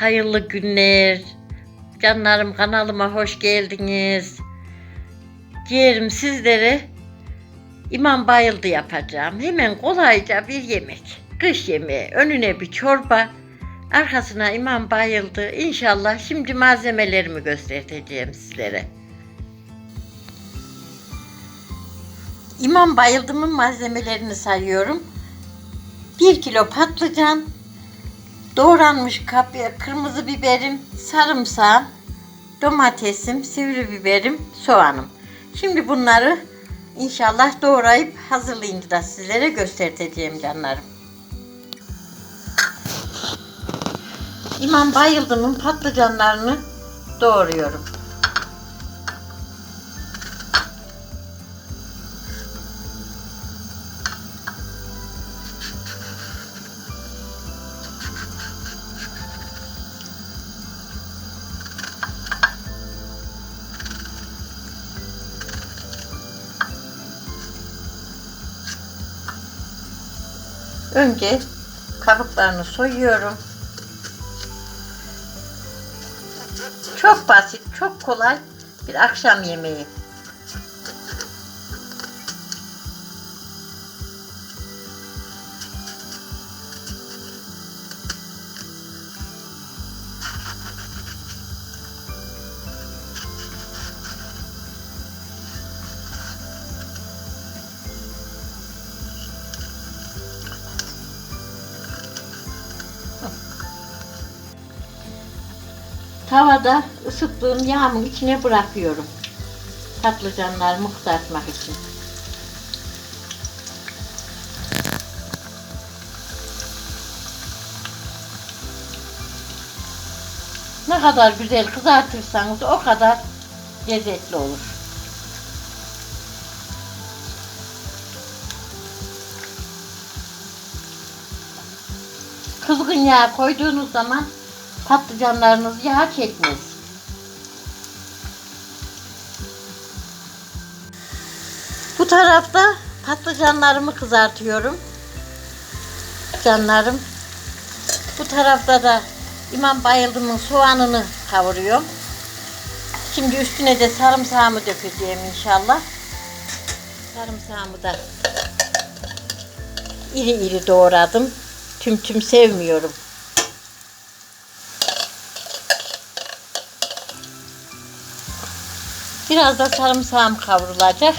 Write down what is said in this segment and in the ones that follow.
Hayırlı günler. Canlarım kanalıma hoş geldiniz. Ciğerim sizlere İmam bayıldı yapacağım. Hemen kolayca bir yemek. Kış yemeği. Önüne bir çorba. Arkasına imam bayıldı. İnşallah şimdi malzemelerimi göstereceğim sizlere. İmam bayıldımın malzemelerini sayıyorum. 1 kilo patlıcan, doğranmış kapya, kırmızı biberim, sarımsağım, domatesim, sivri biberim, soğanım. Şimdi bunları inşallah doğrayıp hazırlayınca da sizlere göstereceğim canlarım. İmam Bayıldım'ın patlıcanlarını doğruyorum. Önce kabuklarını soyuyorum. Çok basit, çok kolay bir akşam yemeği. Tavada ısıttığım yağımın içine bırakıyorum. Patlıcanlarımı kızartmak için. Ne kadar güzel kızartırsanız o kadar lezzetli olur. Kızgın yağ koyduğunuz zaman patlıcanlarınız yağ çekmez. Bu tarafta patlıcanlarımı kızartıyorum. Canlarım. Bu tarafta da İmam Bayıldım'ın soğanını kavuruyorum. Şimdi üstüne de sarımsağımı dökeceğim inşallah. Sarımsağımı da iri iri doğradım. Tüm tüm sevmiyorum. Biraz da sarımsağım kavrulacak.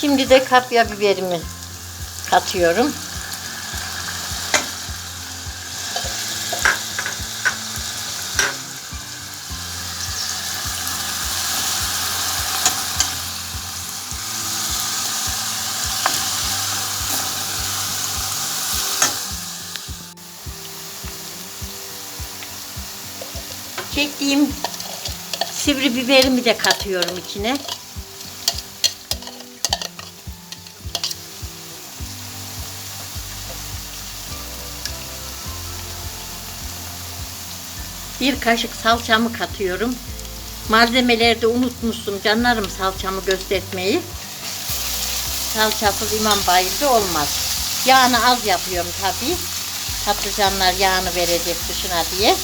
Şimdi de kapya biberimi katıyorum. Çektiğim sivri biberimi de katıyorum içine. Bir kaşık salçamı katıyorum. Malzemelerde unutmuştum canlarım salçamı göstermeyi. Salçasız imam bayıldı olmaz. Yağını az yapıyorum tabii. Patlıcanlar yağını verecek dışına diye.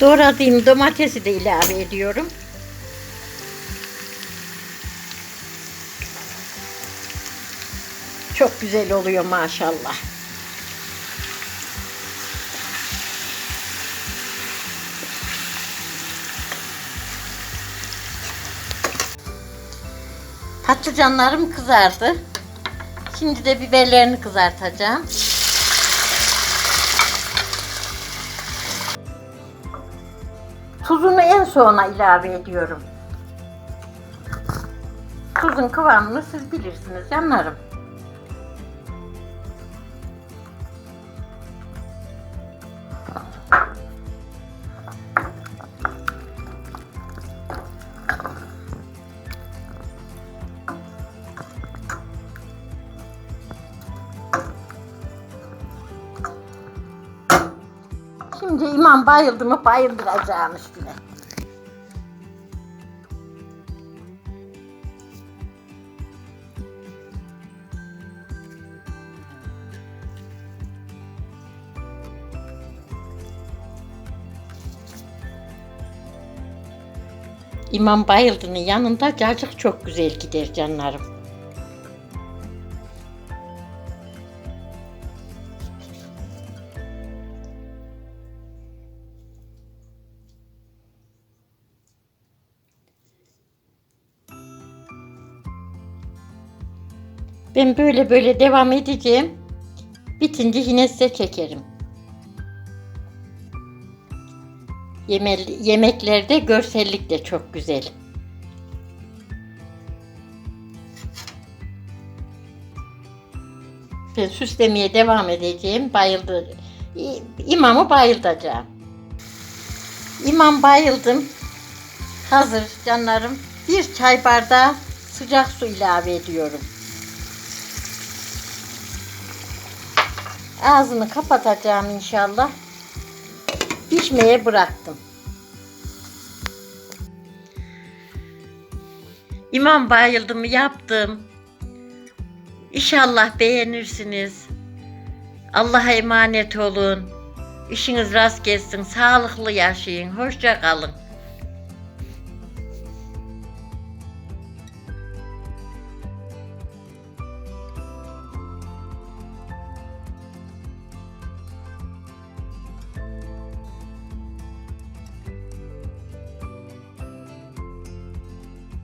Doğradığım domatesi de ilave ediyorum. Çok güzel oluyor maşallah. Patlıcanlarım kızardı. Şimdi de biberlerini kızartacağım. Tuzunu en sona ilave ediyorum. Tuzun kıvamını siz bilirsiniz canlarım. Şimdi imam bayıldı mı bayıldıracağım üstüne. İmam Bayıldı'nın yanında cacık çok güzel gider canlarım. Ben böyle böyle devam edeceğim. Bitince yine size çekerim. Yeme yemeklerde görsellik de çok güzel. Ben süslemeye devam edeceğim. Bayıldı. İmamı bayıltacağım. İmam bayıldım. Hazır canlarım. Bir çay bardağı sıcak su ilave ediyorum. Ağzını kapatacağım inşallah. Pişmeye bıraktım. İmam bayıldımı yaptım. İnşallah beğenirsiniz. Allah'a emanet olun. İşiniz rast gelsin. Sağlıklı yaşayın. Hoşça kalın.